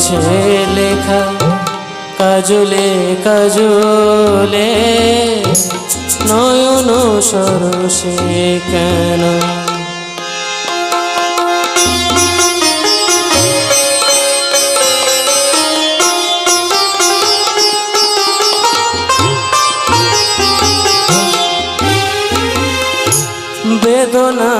রয়েছে লেখা কাজলে কাজলে। নয়ন সরসে কেন? বেদনার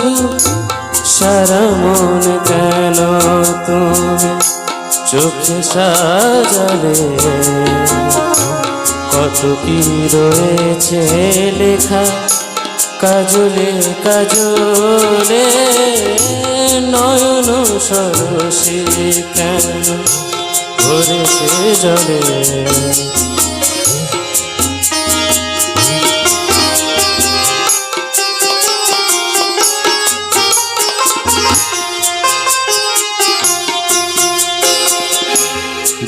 মধু সারা মন কেন তুমি। চোখে সাজালে কত কি রয়েছে লেখা, কাজলে কাজলে নয়ন সরসে কেন ভরেছে জলে?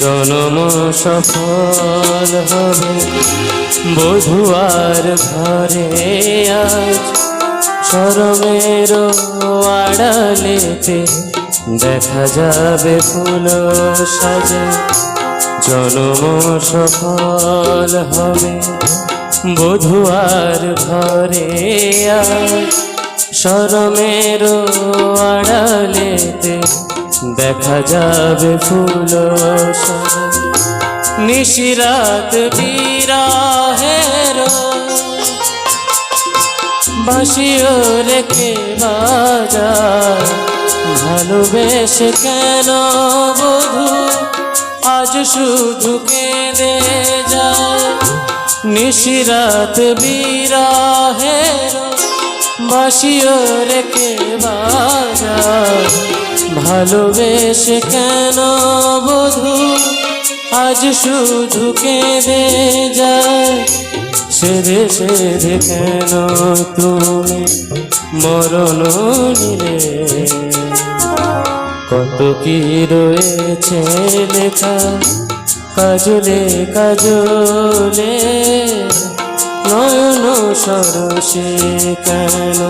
জনম সফল হবে। বধুয়ার ঘরে আজ সরমের আড়ালেতে দেখা যাবে ফুল সাজা। জনম সফল হবে। বধুয়ার ঘরে আজ সরমের আড়ালেতে দেখা যাবে ফুল নিশিরাত বিরাহের বাসিও রেখে বাজা ভালোবেসে কেন বধু? আজ শুধু কেঁদে যায়। নিশিরাত বিরাহের বাসিও রেখে বাজা ভালোবেসে কেন বধু? আজ শুধু কেঁদে যায়। সেধে সেধে কেন তুমি মরণ নিলে? কত কি রয়েছে লেখা? কাজলে কাজলে। নয়ন সরসে কেন?